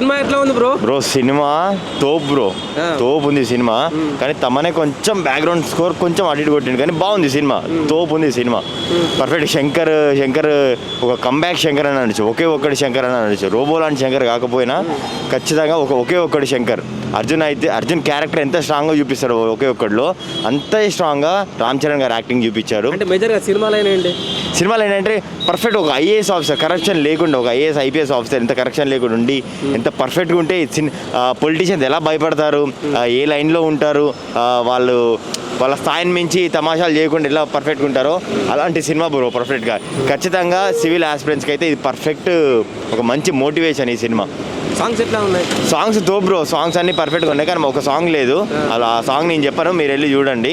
Cinema ఎట్లా ఉంది bro? Bro cinema తోపు బ్రో. తోపు ఉంది సినిమా. కానీ తమనే కొంచెం బ్యాక్గ్రౌండ్ స్కోర్ కొంచెం అటు ఇటు కొట్టిండు. కానీ బాగుంది సినిమా. తోపు ఉంది సినిమా. పర్ఫెక్ట్ శంకర్ శంకర్ ఒక కంబ్యాక్ శంకర్ అని అనొచ్చు ఒకే ఒక్కడి శంకర్ అని అనొచ్చు రోబో లాంటి శంకర్ కాకపోయినా ఖచ్చితంగా ఒక ఒకే ఒక్కడి శంకర్. అర్జున్ అయితే అర్జున్ క్యారెక్టర్ ఎంత స్ట్రాంగ్గా చూపిస్తాడు ఒకే ఒక్కడిలో అంతే స్ట్రాంగ్గా రామ్ చరణ్ గారు యాక్టింగ్ చూపించారు అంటే మేజర్గా సినిమాలు సినిమాలో ఏంటంటే పర్ఫెక్ట్ ఒక ఐఏఎస్ ఆఫీసర్ కరప్షన్ లేకుండా ఒక ఐఏఎస్ ఐపీఎస్ ఆఫీసర్ ఎంత కరప్షన్ లేకుండా ఉండి ఎంత పర్ఫెక్ట్గా ఉంటే సిన్ పొలిటీషియన్స్ ఎలా భయపడతారు? ఏ లైన్లో ఉంటారు? వాళ్ళు వాళ్ళ స్థాయిని మించి తమాషాలు చేయకుండా ఎలా పర్ఫెక్ట్గా ఉంటారో అలాంటి సినిమా బ్రో పర్ఫెక్ట్గా ఖచ్చితంగా సివిల్ ఆస్పిరెంట్స్కి అయితే ఇది పర్ఫెక్ట్ ఒక మంచి మోటివేషన్ ఈ సినిమా. సాంగ్స్ ఎట్లా ఉన్నాయి? సాంగ్స్తో బ్రో సాంగ్స్ అన్ని పర్ఫెక్ట్గా ఉన్నాయి. కానీ ఒక సాంగ్ లేదు. అలా ఆ సాంగ్ నేను చెప్పాను. మీరు వెళ్ళి చూడండి.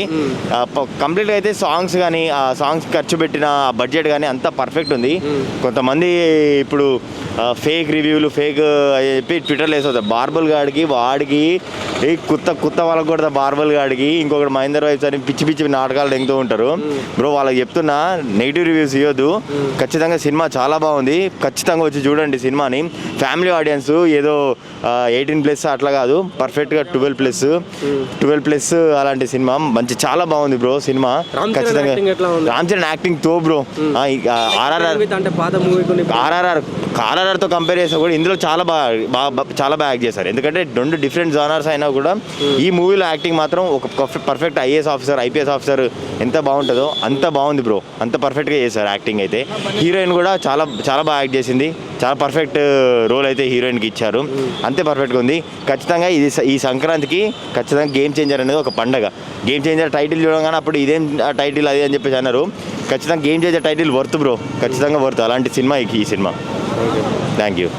కంప్లీట్గా అయితే సాంగ్స్ కానీ ఆ సాంగ్స్ ఖర్చు పెట్టిన బడ్జెట్ కానీ అంతా పర్ఫెక్ట్ ఉంది. కొంతమంది ఇప్పుడు ఫేక్ రివ్యూలు ఫేక్ చెప్పి ట్విట్టర్లో వేస్తుంది బార్బల్ గాడికి వాడికి ఏ కుత్త కుత్త వాళ్ళకి కూడా బార్బల్ గాడికి ఇంకొకటి మహేందర్ వైఫ్స్ అని పిచ్చి పిచ్చి నాటకాలు తెంగుతూ ఉంటారు. బ్రో వాళ్ళకి చెప్తున్నా నెగిటివ్ రివ్యూస్ ఇవ్వద్దు ఖచ్చితంగా సినిమా చాలా బాగుంది. ఖచ్చితంగా వచ్చి చూడండి సినిమాని. ఫ్యామిలీ ఆడియన్స్ ఏదో ఎయిటీన్ ప్లస్ అట్లా కాదు పర్ఫెక్ట్గా ట్వెల్వ్ ప్లస్. ట్వెల్వ్ ప్లస్ అలాంటి సినిమా. మంచి చాలా బాగుంది బ్రో సినిమా. ఉంది? రామ్ చరణ్ యాక్టింగ్తో బ్రో. ఆర్ఆర్ఆర్ ఆర్ఆర్ఆర్ ఆర్ఆర్ఆర్తో కంపేర్ చేస్తే కూడా ఇందులో చాలా బాగా బాగా చాలా బాగా యాక్ట్ చేశారు. ఎందుకంటే రెండు డిఫరెంట్ జానర్స్ అయినా కూడా ఈ మూవీలో యాక్టింగ్ మాత్రం ఒక perfect IAS officer IPS officer ఎంత బాగుంటుందో అంత బాగుంది బ్రో. అంత పర్ఫెక్ట్గా చేశారు యాక్టింగ్ అయితే. హీరోయిన్ కూడా చాలా చాలా బాగా యాక్ట్ చేసింది. చాలా పర్ఫెక్ట్ రోల్ అయితే హీరోయిన్కి ఇచ్చారు. అంతే పర్ఫెక్ట్గా ఉంది. ఖచ్చితంగా ఇది ఈ సంక్రాంతికి ఖచ్చితంగా గేమ్ చేంజర్ అనేది ఒక పండగ. గేమ్ చేంజర్ టైటిల్ చూడగానే అప్పుడు ఇదేం టైటిల్ అది అని చెప్పేసి అన్నారు. ఖచ్చితంగా game changer title worth bro ఖచ్చితంగా వర్త్ అలాంటి సినిమా ఈ సినిమా. Thank you